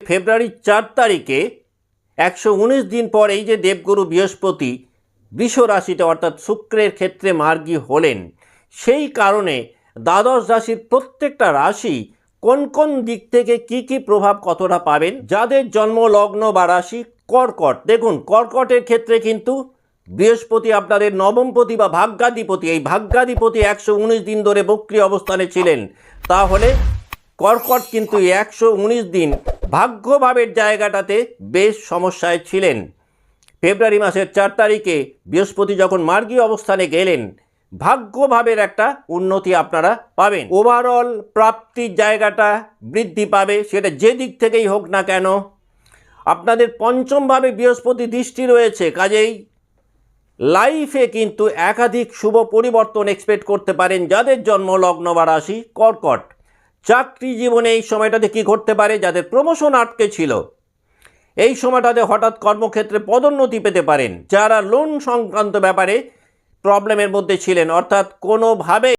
ফেব্রুয়ারির চার তারিখে একশো উনিশ দিন পর এই যে দেবগুরু বৃহস্পতি বৃষ রাশিতে অর্থাৎ শুক্রের ক্ষেত্রে মার্গী হলেন, সেই কারণে দ্বাদশ রাশির প্রত্যেকটা রাশি কোন কোন দিক থেকে কি কি প্রভাব কতটা পাবেন? যাদের জন্ম, লগ্ন বা রাশি কর্কট। দেখুন, কর্কটের ক্ষেত্রে কিন্তু বৃহস্পতি আপনাদের নবমপতি বা ভাগ্যাধিপতি। এই ভাগ্যাধিপতি একশো উনিশ দিন ধরে বক্রি অবস্থানে ছিলেন। তাহলে কর্কট কিন্তু একশো উনিশ দিন ভাগ্যভাবের জায়গাটাতে বেশ সমস্যায় ছিলেন। ফেব্রুয়ারি মাসের চার তারিখে বৃহস্পতি যখন মার্গীয় অবস্থানে গেলেন, ভাগ্যভাবের একটা উন্নতি আপনারা পাবেন। ওভারঅল প্রাপ্তির জায়গাটা বৃদ্ধি পাবে, সেটা যে দিক থেকেই হোক না কেন। আপনাদের পঞ্চমভাবে বৃহস্পতি দৃষ্টি রয়েছে, কাজেই লাইফে কিন্তু একাধিক শুভ পরিবর্তন এক্সপেক্ট করতে পারেন যাদের জন্ম লগ্ন বা রাশি কর্কট। চাকরি জীবনে এই সময়টাতে কি ঘটতে পারে, যাদের প্রমোশন আটকে ছিল? এই সময়টাতে হঠাৎ কর্মক্ষেত্রে পদোন্নতি পেতে পারেন যারা লোন সংক্রান্ত ব্যাপারে প্রবলেমের মধ্যে ছিলেন। অর্থাৎ কোনোভাবে